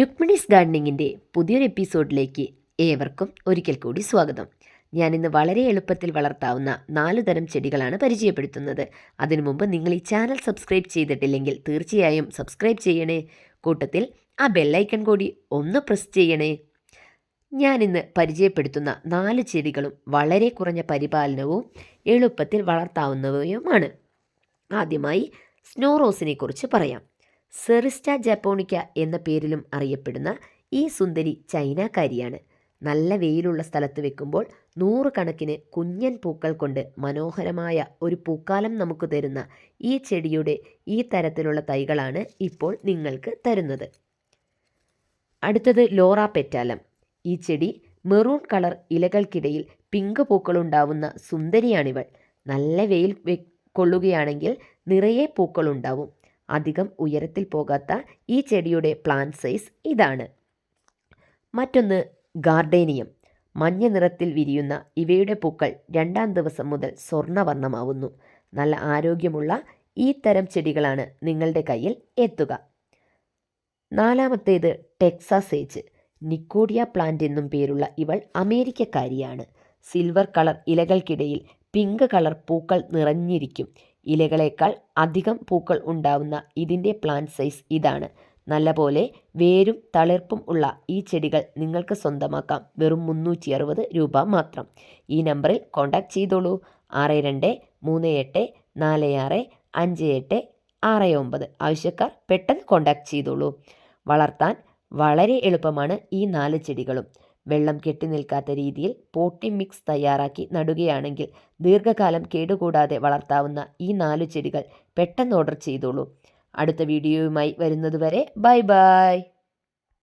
രുക്മിണീസ് ഗാർഡനിങ്ങിന്റെ പുതിയൊരു എപ്പിസോഡിലേക്ക് ഏവർക്കും ഒരിക്കൽ കൂടി സ്വാഗതം. ഞാൻ ഇന്ന് വളരെ എളുപ്പത്തിൽ വളർത്താവുന്ന നാലു തരം ചെടികളാണ് പരിചയപ്പെടുത്തുന്നത്. അതിനു മുമ്പ് നിങ്ങൾ ഈ ചാനൽ സബ്സ്ക്രൈബ് ചെയ്തിട്ടില്ലെങ്കിൽ തീർച്ചയായും സബ്സ്ക്രൈബ് ചെയ്യണേ. കൂട്ടത്തിൽ ആ ബെല്ലൈക്കൺ കൂടി ഒന്ന് പ്രസ് ചെയ്യണേ. ഞാൻ ഇന്ന് പരിചയപ്പെടുത്തുന്ന നാല് ചെടികളും വളരെ കുറഞ്ഞ പരിപാലനവും എളുപ്പത്തിൽ വളർത്താവുന്നവയുമാണ്. ആദ്യമായി സ്നോ റോസിനെ കുറിച്ച് പറയാം. സെറിസ്റ്റ ജാപ്പോണിക്ക എന്ന പേരിലും അറിയപ്പെടുന്ന ഈ സുന്ദരി ചൈനക്കാരിയാണ്. നല്ല വെയിലുള്ള സ്ഥലത്ത് വെക്കുമ്പോൾ നൂറുകണക്കിന് കുഞ്ഞൻ പൂക്കൾ കൊണ്ട് മനോഹരമായ ഒരു പൂക്കാലം നമുക്ക് തരുന്ന ഈ ചെടിയുടെ ഈ തരത്തിലുള്ള തൈകളാണ് ഇപ്പോൾ നിങ്ങൾക്ക് തരുന്നത്. അടുത്തത് ലോറ പെറ്റാലം. ഈ ചെടി മെറൂൺ കളർ ഇലകൾക്കിടയിൽ പിങ്ക് പൂക്കളുണ്ടാവുന്ന സുന്ദരിയാണിവൾ. നല്ല വെയിൽ കൊള്ളുകയാണെങ്കിൽ നിറയെ പൂക്കളുണ്ടാവും അധികം ഉയരത്തിൽ പോകാത്ത ഈ ചെടിയുടെ പ്ലാന്റ് സൈസ് ഇതാണ്. മറ്റൊന്ന് ഗാർഡേനിയം. മഞ്ഞ നിറത്തിൽ വിരിയുന്ന ഇവയുടെ പൂക്കൾ രണ്ടാം ദിവസം മുതൽ സ്വർണവർണമാവുന്നു. നല്ല ആരോഗ്യമുള്ള ഈ തരം ചെടികളാണ് നിങ്ങളുടെ കയ്യിൽ എത്തുക. നാലാമത്തേത് ടെക്സാസ് ഏജ്. നിക്കോഡിയ പ്ലാന്റ് എന്നും പേരുള്ള ഇവൾ അമേരിക്കക്കാരിയാണ്. സിൽവർ കളർ ഇലകൾക്കിടയിൽ പിങ്ക് കളർ പൂക്കൾ നിറഞ്ഞിരിക്കും. ഇലകളേക്കാൾ അധികം പൂക്കൾ ഉണ്ടാവുന്ന ഇതിന്റെ പ്ലാന്റ് സൈസ് ഇതാണ്. നല്ലപോലെ വേരും തളിർപ്പും ഉള്ള ഈ ചെടികൾ നിങ്ങൾക്ക് സ്വന്തമാക്കാം. വെറും മുന്നൂറ്റി അറുപത് രൂപ മാത്രം. ഈ നമ്പറിൽ കോൺടാക്റ്റ് ചെയ്തോളൂ. ആറ് രണ്ട് മൂന്ന് എട്ട് നാല് ആറ് അഞ്ച് എട്ട് ആറ് ഒമ്പത്. ആവശ്യക്കാർ പെട്ടെന്ന് കോൺടാക്റ്റ് ചെയ്തോളൂ. വളർത്താൻ വളരെ എളുപ്പമാണ് ഈ നാല് ചെടികളും. വെള്ളം കെട്ടി നിൽക്കാത്ത രീതിയിൽ പോട്ടി മിക്സ് തയ്യാറാക്കി നടുകയാണെങ്കിൽ ദീർഘകാലം കേടുകൂടാതെ വളർത്താവുന്ന ഈ നാല് ചെടികൾ പെട്ടെന്ന് ഓർഡർ ചെയ്തോളൂ. അടുത്ത വീഡിയോയുമായി വരുന്നതുവരെ ബൈ ബൈ.